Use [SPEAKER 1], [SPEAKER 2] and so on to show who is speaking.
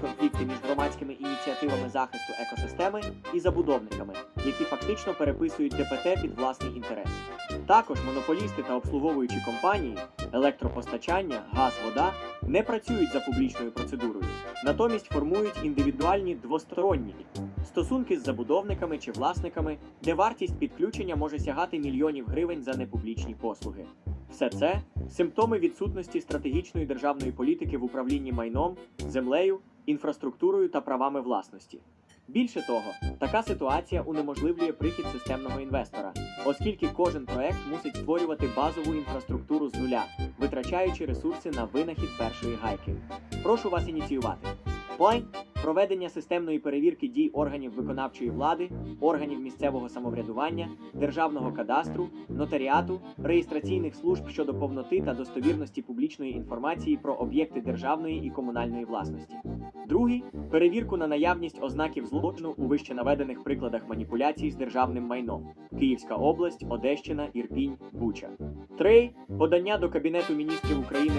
[SPEAKER 1] конфлікти між громадськими ініціативами захисту екосистеми і забудовниками, які фактично переписують ДПТ під власний інтерес. Також монополісти та обслуговуючі компанії, електропостачання, газ, вода не працюють за публічною процедурою, натомість формують індивідуальні двосторонні стосунки з забудовниками чи власниками, де вартість підключення може сягати мільйонів гривень за непублічні послуги. Все це симптоми відсутності стратегічної державної політики в управлінні майном, землею, інфраструктурою та правами власності. Більше того, така ситуація унеможливлює прихід системного інвестора, оскільки кожен проект мусить створювати базову інфраструктуру з нуля, витрачаючи ресурси на винахід першої гайки. Прошу вас ініціювати. Point – проведення системної перевірки дій органів виконавчої влади, органів місцевого самоврядування, державного кадастру, нотаріату, реєстраційних служб щодо повноти та достовірності публічної інформації про об'єкти державної і комунальної власності. Другий перевірку на наявність ознаків злочину у вище наведених прикладах маніпуляцій з державним майном: Київська область, Одещина, Ірпінь, Буча. Три подання до Кабінету міністрів України